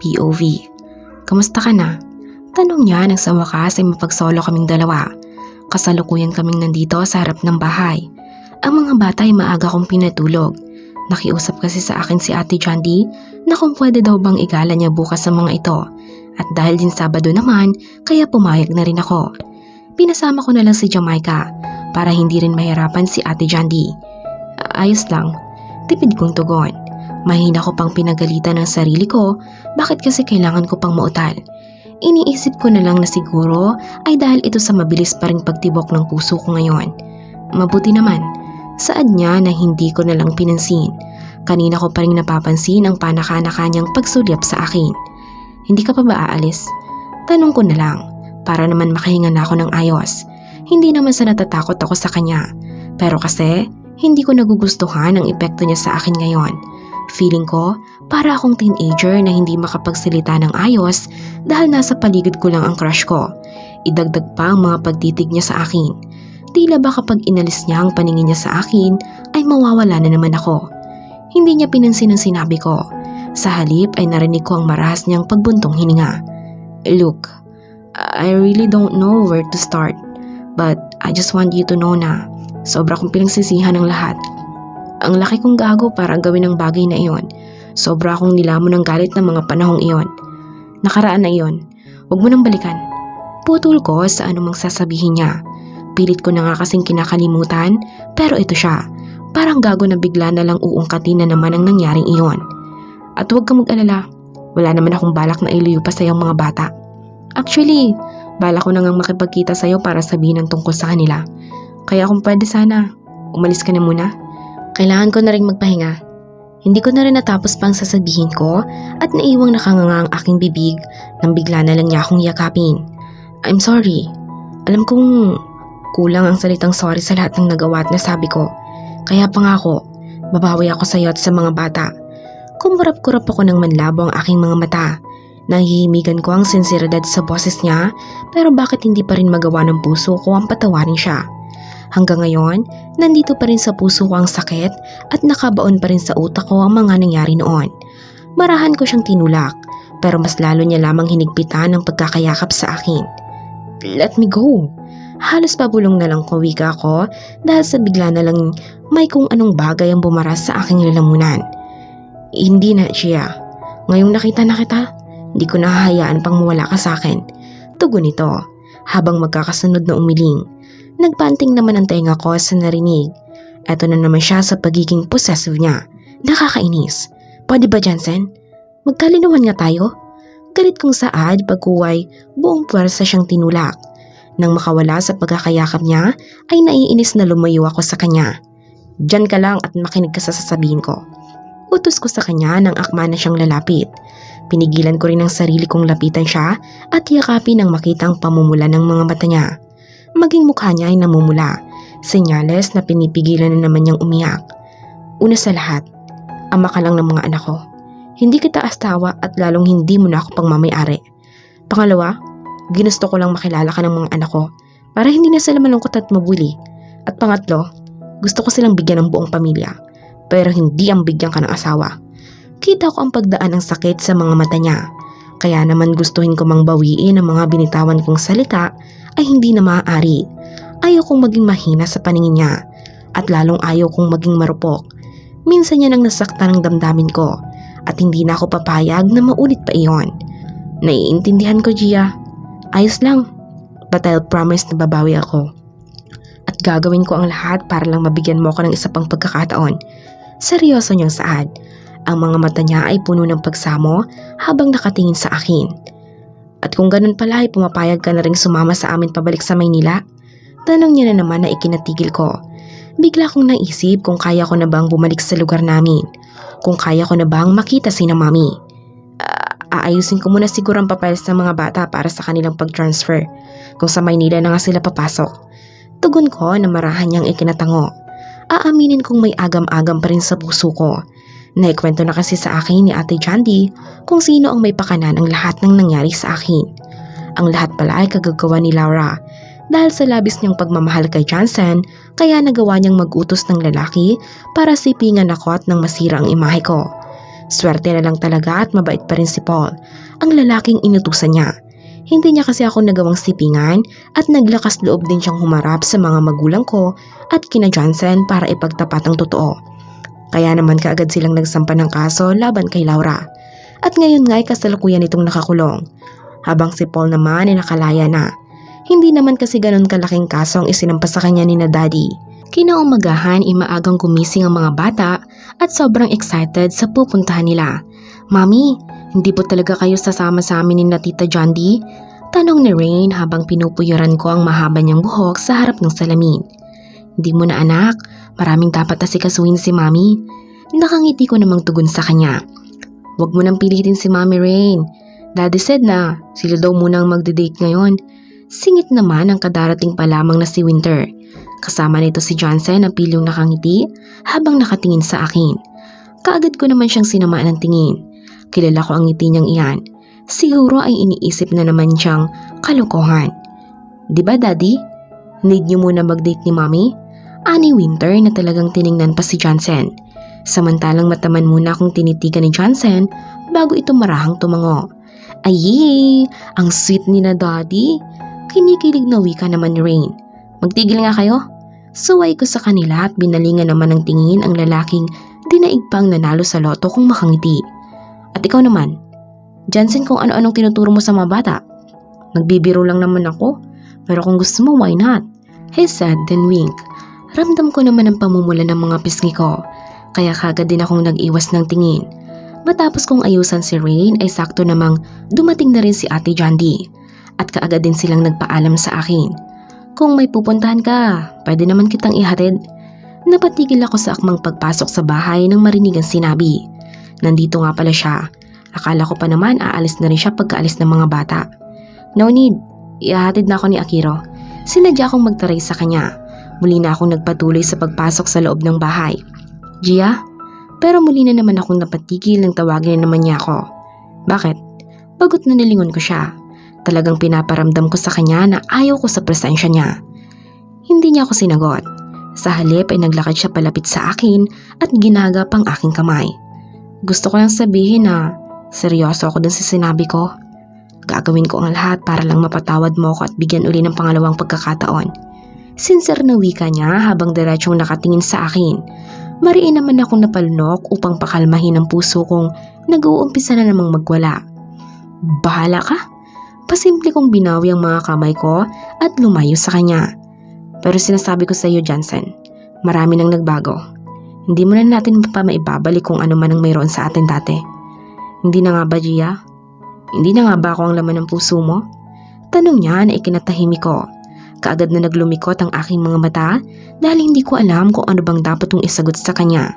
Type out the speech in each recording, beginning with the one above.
POV Kamusta ka na? Tanong niya nang sa wakas ay mapagsolo kaming dalawa. Kasalukuyan kaming nandito sa harap ng bahay. Ang mga bata ay maaga kong pinatulog. Nakiusap kasi sa akin si Ate Jandy na kung pwede daw bang igala niya bukas sa mga ito. At dahil din Sabado naman, kaya pumayag na rin ako. Pinasama ko na lang si Jamaica para hindi rin mahirapan si Ate Jandy. Ayos lang, tipid kong tugon. Mahina ko pang pinagalitan ng sarili ko, bakit kasi kailangan ko pang mautal? Iniisip ko na lang na siguro ay dahil ito sa mabilis pa ring pagtibok ng puso ko ngayon. Mabuti naman, saad niya na hindi ko na lang pinansin. Kanina ko pa rin napapansin ang panaka-naka niyang pagsulyap sa akin. Hindi ka pa ba aalis? Tanong ko na lang, para naman makahinga na ako ng ayos. Hindi naman sa natatakot ako sa kanya. Pero kasi, hindi ko nagugustuhan ang epekto niya sa akin ngayon. Feeling ko, para akong teenager na hindi makapagsalita ng ayos dahil nasa paligid ko lang ang crush ko. Idagdag pa ang mga pagtitig niya sa akin. Tila ba kapag inalis niya ang paningin niya sa akin, ay mawawala na naman ako. Hindi niya pinansin ang sinabi ko. Sa halip ay narinig ko ang marahas niyang pagbuntong hininga. Look, I really don't know where to start. But I just want you to know na sobra kong pinagsisihan ng lahat. Ang laki kong gago para gawin ang bagay na iyon. Sobra akong nilamon ng galit ng mga panahong iyon. Nakaraan na iyon. Huwag mo nang balikan. Putol ko sa anumang sasabihin niya. Pilit ko na nga kasing kinakalimutan, pero ito siya. Parang gago na bigla na lang uungkatin na naman ang nangyaring iyon. At huwag kang mag-alala. Wala naman akong balak na iliyo pa sa iyong mga bata. Actually, balak ko na ngang makipagkita sa'yo para sabihin ang tungkol sa kanila. Kaya kung pwede sana, umalis ka na muna. Kailangan ko na rin magpahinga. Hindi ko na rin natapos pang sasabihin ko at naiwang nakanganga ang aking bibig nang bigla na lang niya akong yakapin. I'm sorry. Alam kong kulang ang salitang sorry sa lahat ng nagawa at nasabi ko. Kaya pangako, babawi ako sa iyo at sa mga bata. Kumurap-kurap ako ng manlabo ang aking mga mata. Nahihimigan ko ang sinseridad sa boses niya pero bakit hindi pa rin magawa ng puso ko ang patawarin siya. Hanggang ngayon, nandito pa rin sa puso ko ang sakit at nakabaon pa rin sa utak ko ang mga nangyari noon. Marahan ko siyang tinulak, pero mas lalo niya lamang hinigpitan ang pagkakayakap sa akin. Let me go! Halos pabulong na lang kawika ko dahil sa bigla na lang may kung anong bagay ang bumaras sa aking lalamunan. Hindi na, Gia. Ngayong nakita na kita, hindi ko nahahayaan pang mawala ka sa akin. Tugon ito, habang magkakasunod na umiling. Nagpanting naman ang tenga ko sa narinig. Eto na naman siya sa pagiging possessive niya. Nakakainis. Pwede ba Jensen? Magkalinawan nga tayo? Galit kong saad pagkuway buong puwersa siyang tinulak. Nang makawala sa pagkakayakap niya, ay naiinis na lumayo ako sa kanya. Diyan ka lang at makinig ka sa sasabihin ko. Utos ko sa kanya nang akma na siyang lalapit. Pinigilan ko rin ang sarili kong lapitan siya at yakapin nang makita ang pamumula ng mga mata niya maging mukha niya ay namumula. Senyales na pinipigilan na naman niyang umiyak. Una sa lahat, ama ka lang ng mga anak ko. Hindi kita astawa at lalong hindi mo na ako pangmamayari. Pangalawa, ginusto ko lang makilala ka ng mga anak ko para hindi na sila malungkot at mabuli. At pangatlo, gusto ko silang bigyan ng buong pamilya pero hindi ang bigyan ka ng asawa. Kita ko ang pagdaan ng sakit sa mga mata niya. Kaya naman gustuhin ko mang bawiin ang mga binitawan kong salita ay hindi na maaari. Ayaw kong maging mahina sa paningin niya at lalong ayaw kong maging marupok. Minsan niya nang nasaktan ng damdamin ko at hindi na ako papayag na maulit pa iyon. Naiintindihan ko, Gia. Ayos lang. But I'll promise na babawi ako. At gagawin ko ang lahat para lang mabigyan mo ako ng isa pang pagkakataon. Seryoso niyang saad. Ang mga mata niya ay puno ng pagsamo habang nakatingin sa akin. At kung ganun pala ay pumapayag ka na rin sumama sa amin pabalik sa Maynila? Tanong niya na naman na ikinatigil ko. Bigla kong naisip kung kaya ko na bang bumalik sa lugar namin. Kung kaya ko na bang makita si na mami. Ah, aayusin ko muna siguro ang papel sa mga bata para sa kanilang pag-transfer. Kung sa Maynila na nga sila papasok. Tugon ko na marahan niyang ikinatango. Aaminin kong may agam-agam pa rin sa puso ko Naikwento na kasi sa akin ni Ate Jandy kung sino ang may pakanan ang lahat ng nangyari sa akin. Ang lahat pala ay kagagawa ni Laura. Dahil sa labis niyang pagmamahal kay Johnson, kaya nagawa niyang mag-utos ng lalaki para sipingan ako at nang masira ang imahe ko. Swerte na lang talaga at mabait pa rin si Paul, ang lalaking inutusan niya. Hindi niya kasi ako nagawang sipingan at naglakas loob din siyang humarap sa mga magulang ko at kina Johnson para ipagtapat ang totoo. Kaya naman kaagad silang nagsampa ng kaso laban kay Laura. At ngayon nga ay kasalukuyan itong nakakulong. Habang si Paul naman ay nakalaya na. Hindi naman kasi ganun kalaking kaso ang isinampa sa kanya ni na daddy. Kinaumagahan ay maagang gumising ang mga bata at sobrang excited sa pupuntahan nila. Mami, hindi po talaga kayo sasama sa amin ni na Tita John D? Tanong ni Rain habang pinupuyuran ko ang mahaba niyang buhok sa harap ng salamin. Hindi mo na anak, maraming dapat asikasuhin si Mami. Nakangiti ko namang tugon sa kanya. Huwag mo nang pilitin si Mami Rain. Daddy said na, sila daw muna ang magde-date ngayon. Singit naman ang kadarating pa lamang na si Winter. Kasama nito si Johnson na pilyong nakangiti habang nakatingin sa akin. Kaagad ko naman siyang sinamaan ng tingin. Kilala ko ang ngiti niyang iyan. Siguro ay iniisip na naman siyang kalokohan. Di ba daddy? Need niyo muna mag-date ni mommy? Ani Winter na talagang tiningnan pa si Johnson. Samantalang mataman muna akong tinitigan ni Johnson bago ito marahang tumango. Ayee, ang sweet ni na daddy. Kinikilig na wika naman ni Rain. Magtigil nga kayo. Suway ko sa kanila at binalingan naman ng tingin ang lalaking dinaig pang nanalo sa loto kung makangiti. At ikaw naman, Johnson kung ano-anong tinuturo mo sa mga bata. Nagbibiro lang naman ako, pero kung gusto mo, why not? He said, then wink. Ramdam ko naman ang pamumula ng mga pisngi ko, kaya kagad din akong nag-iwas ng tingin. Matapos kong ayusan si Rain ay sakto namang dumating na rin si Ate Jandy at kaagad din silang nagpaalam sa akin. Kung may pupuntahan ka, pwede naman kitang ihatid. Napatigil ako sa akmang pagpasok sa bahay nang marinig ang sinabi. Nandito nga pala siya. Akala ko pa naman aalis na rin siya pagkaalis ng mga bata. No need, ihahatid na ako ni Akiro. Sinadya akong magtaray sa kanya. Muli na akong nagpatuloy sa pagpasok sa loob ng bahay. Gia? Pero muli na naman akong napatigil nang tawagin na naman niya ako. Bakit? Bagot na nilingon ko siya. Talagang pinaparamdam ko sa kanya na ayaw ko sa presensya niya. Hindi niya ako sinagot. Sa halip ay naglakad siya palapit sa akin at ginagap ang aking kamay. Gusto ko lang sabihin na seryoso ako dun sa sinabi ko. Gagawin ko ang lahat para lang mapatawad mo ako at bigyan uli ng pangalawang pagkakataon. Sincere na wika niya habang diretsyong nakatingin sa akin. Mariin naman akong napalunok upang pakalmahin ang puso kong nag-uumpisa na namang magwala. Bahala ka? Pasimple kong binawi ang mga kamay ko at lumayo sa kanya. Pero sinasabi ko sa iyo, Johnson, marami nang nagbago. Hindi mo na natin pa maibabalik kung ano man ang mayroon sa atin dati. Hindi na nga ba, Gia? Hindi na nga ba ako ang laman ng puso mo? Tanong niya na ikinatahimik ko. Kaagad na naglumikot ang aking mga mata dahil hindi ko alam kung ano bang dapat kong isagot sa kanya.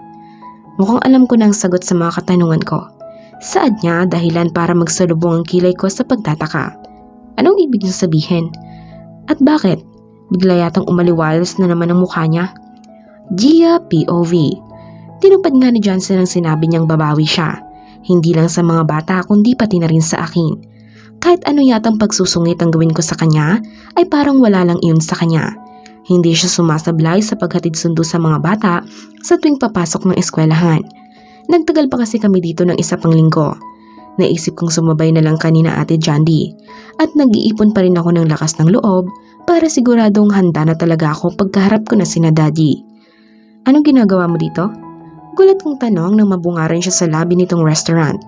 Mukhang alam ko na ang sagot sa mga katanungan ko. Saad niya dahilan para magsalubong ang kilay ko sa pagtataka. Anong ibig niya sabihin? At bakit? Bigla yatang umaliwalas na naman ang mukha niya. Gia POV. Tinupad nga ni Johnson ang sinabi niyang babawi siya. Hindi lang sa mga bata kundi pati na rin sa akin. Kahit ano yatang pagsusungit ang gawin ko sa kanya, ay parang wala lang iyon sa kanya. Hindi siya sumasablay sa paghatid sundo sa mga bata sa tuwing papasok ng eskwelahan. Nagtagal pa kasi kami dito ng isa pang linggo. Naisip kong sumabay na lang kanina ate Jandy at nag-iipon pa rin ako ng lakas ng loob para siguradong handa na talaga ako pagkaharap ko na sina daddy. Anong ginagawa mo dito? Gulat kong tanong nang mabungaran siya sa labi nitong restaurant.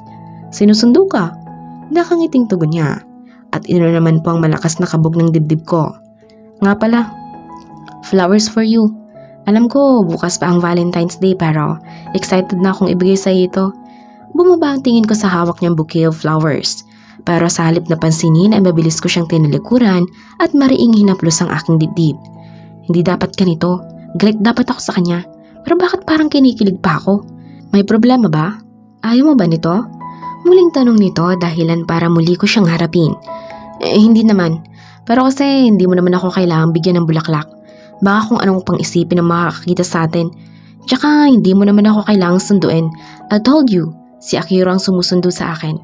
Sinusundo ka? Nakangiting tugon niya at ino naman po ang malakas na kabog ng dibdib ko. Nga pala, flowers for you. Alam ko bukas pa ang Valentine's Day pero excited na akong ibigay sa ito. Bumaba ang tingin ko sa hawak niyang bouquet of flowers. Pero sa halip na pansinin ay mabilis ko siyang tinalikuran at mariing hinaplos ang aking dibdib. Hindi dapat ganito. Galit dapat ako sa kanya. Pero bakit parang kinikilig pa ako? May problema ba? Ayaw mo ba nito? Muling tanong nito dahilan para muli ko siyang harapin. Eh, hindi naman. Pero kasi hindi mo naman ako kailangang bigyan ng bulaklak. Baka kung anong pang isipin ang makakakita sa atin. Tsaka hindi mo naman ako kailangang sunduin. I told you, Si Akiro ang sumusundo sa akin.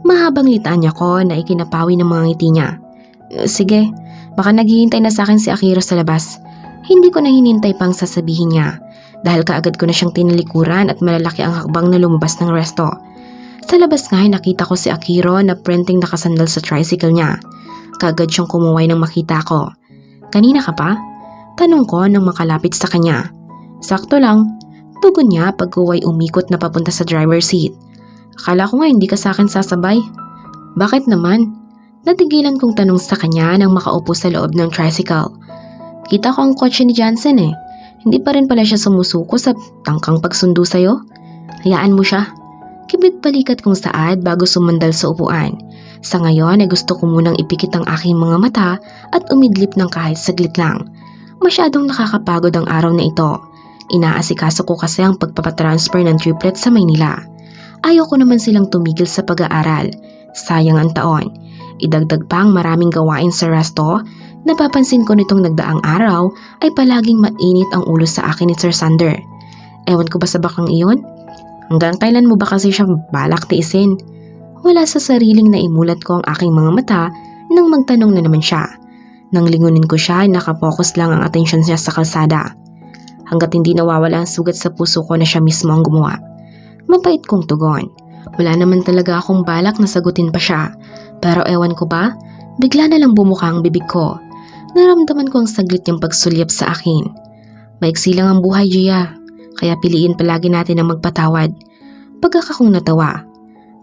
Mahabang litanya ko na ikinapawi ng mga ngiti niya. Sige, baka naghihintay na sa akin si Akiro sa labas. Hindi ko na hinintay pang sasabihin niya. Dahil kaagad ko na siyang tinalikuran at malalaki ang hakbang na lumabas ng resto. Sa labas nga ay nakita ko si Akiro na printing nakasandal sa tricycle niya. Kaagad siyang kumuway nang makita ko. Kanina ka pa? Tanong ko nang makalapit sa kanya. Sakto lang, tugon niya pag kuway umikot na papunta sa driver's seat. Akala ko nga hindi ka sa akin sasabay. Bakit naman? Natigilan kong tanong sa kanya nang makaupo sa loob ng tricycle. Kita ko ang kotse ni Johnson eh. Hindi pa rin pala siya sumusuko sa tangkang pagsundo sa'yo. Hayaan mo siya. Kibit balikat kong saad bago sumandal sa upuan. Sa ngayon ay gusto ko munang ipikit ang aking mga mata at umidlip ng kahit saglit lang. Masyadong nakakapagod ang araw na ito. Inaasikaso ko kasi ang pagpapatransfer ng triplet sa Maynila. Ayaw ko naman silang tumigil sa pag-aaral. Sayang ang taon. Idagdag pa ang maraming gawain sa resto Napapansin ko nitong nagdaang araw ay palaging mainit ang ulo sa akin ni Sir Sander. Ewan ko ba sa bakang iyon? Hanggang kailan mo ba kasi siya balak tiisin? Wala sa sariling na imulat ko ang aking mga mata nang magtanong na naman siya. Nang lingunin ko siya ay nakapokus lang ang atensyon niya sa kalsada. Hanggat hindi nawawala ang sugat sa puso ko na siya mismo ang gumawa. Mapait kong tugon. Wala naman talaga akong balak na sagutin pa siya. Pero ewan ko ba, bigla na lang bumuka ang bibig ko. Naramdaman ko ang saglit niyang pagsulyap sa akin. Maiksi lang ang buhay, Gia. Kaya piliin palagi natin ang magpatawad. Pagkaka kong natawa.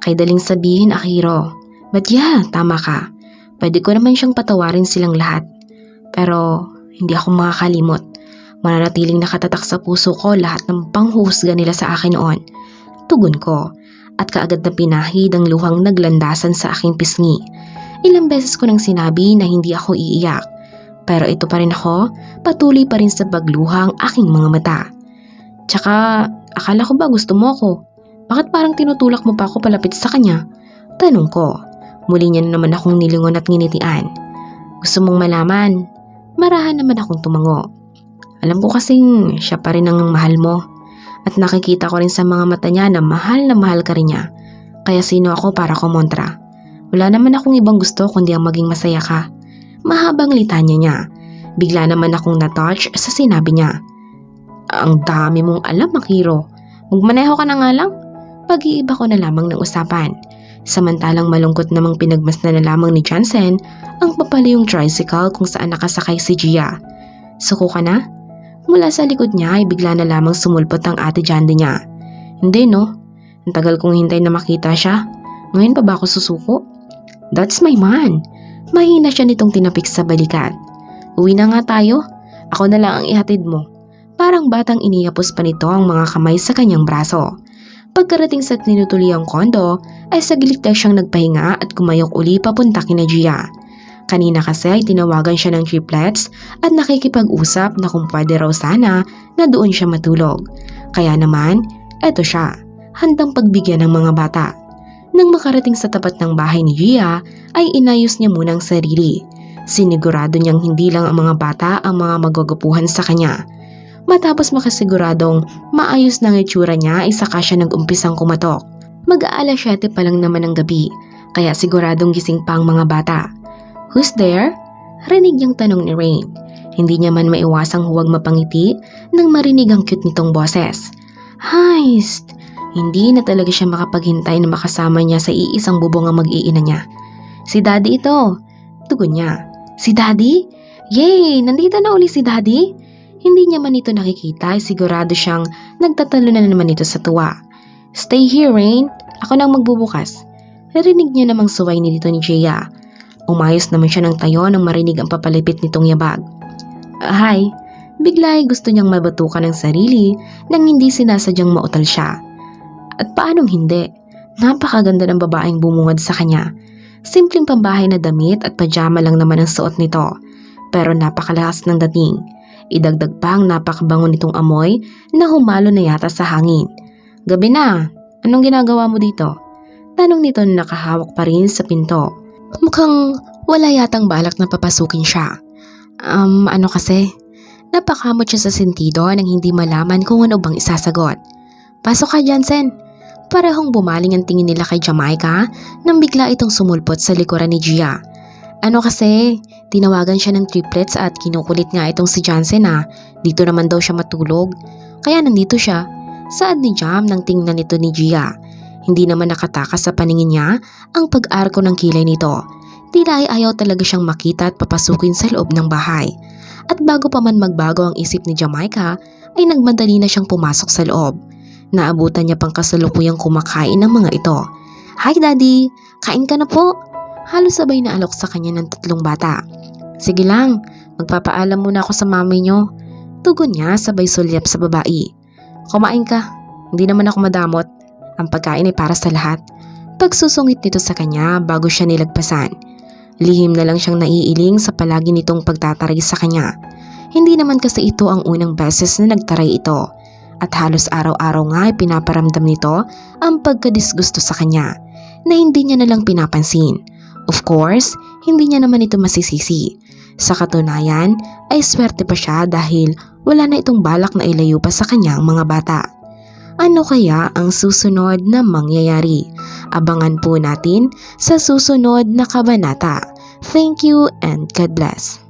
Kay daling sabihin, Akiro. But yeah, tama ka. Pwede ko naman siyang patawarin silang lahat. Pero hindi ako makakalimot. Mananatiling nakatatak sa puso ko lahat ng panghuhusga nila sa akin noon. Tugon ko. At kaagad na pinahid ang luhang naglandasan sa aking pisngi. Ilang beses ko nang sinabi na hindi ako iiyak. Pero ito pa rin ako, patuloy pa rin sa pagluha ang aking mga mata. Tsaka, akala ko ba gusto mo ako? Bakit parang tinutulak mo pa ako palapit sa kanya? Tanong ko. Muli niya na naman akong nilingon at nginitian. Gusto mong malaman? Marahan naman akong tumango. Alam ko kasing siya pa rin ang mahal mo. At nakikita ko rin sa mga mata niya na mahal na mahal ka rin niya. Kaya sino ako para kumontra? Wala naman akong ibang gusto kundi ang maging masaya ka. Mahabang litanya niya. Bigla naman akong natouch sa sinabi niya. Ang dami mong alam, Akiro. Magmaneho ka na nga lang. Pag-iiba ko na lamang ng usapan. Samantalang malungkot namang pinagmasdan na lamang ni Johnson ang papalayong tricycle kung saan nakasakay si Gia. Suko ka na? Mula sa likod niya ay bigla na lamang sumulpot ang ate Jandy niya. Hindi no. Ang tagal kong hintay na makita siya. Ngayon pa ba ako susuko? That's my man. Mahina siya nitong tinapik sa balikat. Uwi na nga tayo. Ako na lang ang ihatid mo. Parang batang iniyapos pa nito ang mga kamay sa kanyang braso. Pagkarating sa tinutuliyang kondo, ay saglit na siyang nagpahinga at kumayok uli papunta kina Gia. Kanina kasi ay tinawagan siya ng triplets at nakikipag-usap na kung pwede raw sana na doon siya matulog. Kaya naman, eto siya, handang pagbigyan ng mga bata. Nang makarating sa tapat ng bahay ni Gia, ay inayos niya muna ang sarili. Sinigurado niyang hindi lang ang mga bata ang mga magagupuhan sa kanya. Matapos makasiguradong maayos na itsura niya ay saka siya nag-umpisang kumatok. Mag-aala 7 pa lang naman ng gabi, kaya siguradong gising pa ang mga bata. Who's there? Rinig niyang tanong ni Rain. Hindi niya man maiwasang huwag mapangiti nang marinig ang cute nitong boses. Heist! Hindi na talaga siya makapaghintay na makasama niya sa iisang bubong ang mag-iina niya. Si Daddy ito. Tugon niya. Si Daddy? Yay! Nandito na uli si Daddy? Hindi niya man ito nakikita sigurado siyang nagtatalo na naman ito sa tuwa. Stay here, Rain. Ako nang magbubukas. Narinig niya namang suway ni dito ni Jaya. Umayos naman siya ng tayo nang marinig ang papalipit nitong yabag. Hi. Bigla ay gusto niyang mabatukan ng sarili nang hindi sinasadyang mautal siya. At paanong hindi? Napakaganda ng babaeng bumungad sa kanya. Simpleng pambahay na damit at pajama lang naman ang suot nito. Pero napakalakas ng dating. Idagdag pa ang napakabango nitong amoy na humalo na yata sa hangin. Gabi na, anong ginagawa mo dito? Tanong nito na nakahawak pa rin sa pinto. Mukhang wala yatang balak na papasukin siya. Um, ano kasi? Napakamot siya sa sentido nang hindi malaman kung ano bang isasagot. Pasok ka, Jansen. Parehong bumaling ang tingin nila kay Jamaica nang bigla itong sumulpot sa likuran ni Gia. Ano kasi, tinawagan siya ng triplets at kinukulit nga itong si Jansen na dito naman daw siya matulog. Kaya nandito siya. Saad ni Jam nang tingnan nito ni Gia. Hindi naman nakatakas sa paningin niya ang pag-arko ng kilay nito. Tila ay ayaw talaga siyang makita at papasukin sa loob ng bahay. At bago pa man magbago ang isip ni Jamaica, ay nagmadali na siyang pumasok sa loob. Naabutan niya pang kasalukuyang kumakain ng mga ito. Hi Daddy! Kain ka na po! Halos sabay na alok sa kanya ng tatlong bata. Sige lang, magpapaalam muna ako sa mami niyo. Tugon niya sabay sulyap sa babae. Kumain ka, hindi naman ako madamot. Ang pagkain ay para sa lahat. Pagsusungit nito sa kanya bago siya nilagpasan. Lihim na lang siyang naiiling sa palagi nitong pagtataray sa kanya. Hindi naman kasi ito ang unang beses na nagtaray ito. At halos araw-araw nga ay pinaparamdam nito ang pagkadisgusto sa kanya na hindi niya nalang pinapansin. Of course, hindi niya naman ito masisisi. Sa katunayan ay swerte pa siya dahil wala na itong balak na ilayo pa sa kanyang mga bata. Ano kaya ang susunod na mangyayari? Abangan po natin sa susunod na kabanata. Thank you and God bless.